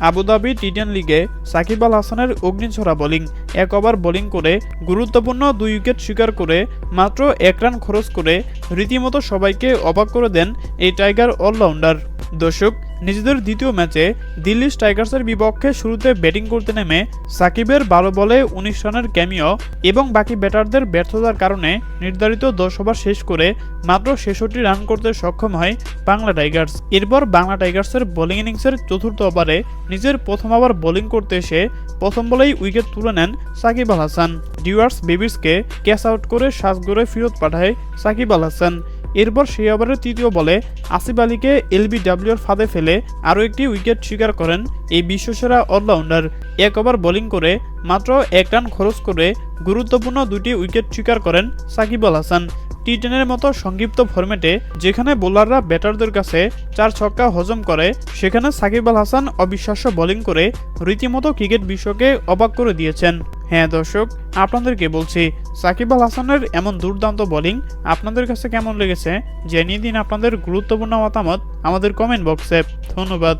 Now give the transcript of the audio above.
Abu Dhabi T ten লিগে সাকিব আল হাসানের অগ্নিঝরা বোলিং। এক ওভার বোলিং করে গুরুত্বপূর্ণ দুই উইকেট স্বীকার করে মাত্র এক রান খরচ করে রীতিমতো সবাইকে অবাক করে দেন এই টাইগার অলরাউন্ডার। দর্শক নিজেদের দ্বিতীয় ম্যাচে দিল্লি স্ট্রাইকার্সের বিপক্ষে শুরুতে ব্যাটিং করতে নেমে সাকিবের বারো বলে উনিশ রানের ক্যামিও এবং বাকি ব্যাটারদের ব্যর্থতার কারণে নির্ধারিত দশ ওভার শেষ করে মাত্র ছেষট্টি রান করতে সক্ষম হয় বাংলা টাইগার্স। এরপর বাংলা টাইগার্সের বোলিং ইনিংসের চতুর্থ ওভারে নিজের প্রথম ওভার বোলিং করতে এসে প্রথম বলেই উইকেট তুলে নেন সাকিব আল হাসান। ডিওয়ার্স বেবিসকে ক্যাচ আউট করে সাজগড়ে ফেরত পাঠায় সাকিব আল হাসান। এরপর সেই ওভারের তৃতীয় বলে আসিফ আলীকে এলবিডব্লিউর ফাঁদে ফেলে আরও একটি উইকেট শিকার করেন এই বিশ্বসেরা অলরাউন্ডার। এক ওভার বোলিং করে মাত্র এক রান খরচ করে গুরুত্বপূর্ণ দুটি উইকেট শিকার করেন সাকিব আল হাসান। টি টেনের মতো সংক্ষিপ্ত ফরম্যাটে যেখানে বোলাররা ব্যাটারদের কাছে চার ছক্কা হজম করে, সেখানে সাকিব আল হাসান অবিশ্বাস্য বোলিং করে রীতিমতো ক্রিকেট বিশ্বকে অবাক করে দিয়েছেন। হ্যাঁ দর্শক, আপনাদেরকে বলছি, সাকিব আল হাসানের এমন দুর্দান্ত বোলিং আপনাদের কাছে কেমন লেগেছে? জানিয়ে দিন আপনাদের গুরুত্বপূর্ণ মতামত আমাদের কমেন্ট বক্সে ধন্যবাদ।